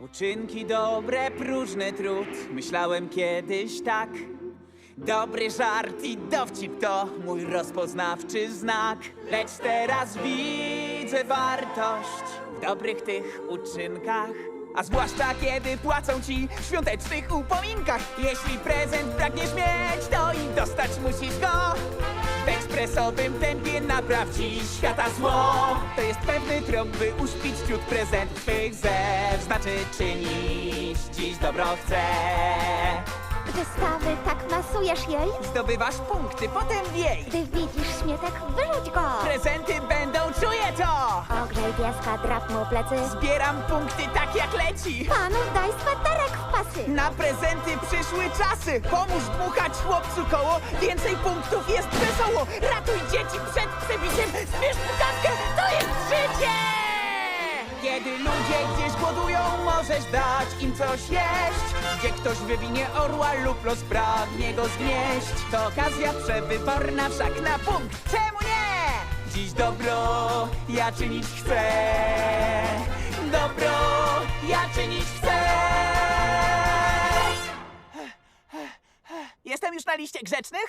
Uczynki dobre, próżny trud. Myślałem kiedyś tak. Dobry żart i dowcip to mój rozpoznawczy znak. Lecz teraz widzę wartość w dobrych tych uczynkach. A zwłaszcza kiedy płacą ci w świątecznych upominkach. Jeśli prezent pragniesz mieć, to i dostać musisz go. Ekspresowym tempie napraw dziś świata zło To jest pewny trop, by uśpić ciut prezent twych zew Znaczy czynić dziś dobro chcę Wystawy tak masujesz jej? Zdobywasz punkty, potem wiej Gdy widzisz śmietek, wyrzuć go! Prezenty będą, Drap mu plecy. Zbieram punkty tak jak leci. Panów daj sweterek w pasy. Na prezenty przyszły czasy. Pomóż dmuchać chłopcu koło. Więcej punktów jest wesoło. Ratuj dzieci przed przebiciem. Zbierz pukawkę, to jest życie! Kiedy ludzie gdzieś głodują Możesz dać im coś jeść. Gdzie ktoś wywinie orła lub los pragnie go zgnieść To okazja przewyborna wszak na punkt. Czemu nie? Dziś dobro ja czynić chcę Dobro ja czynić chcę Jestem już na liście grzecznych?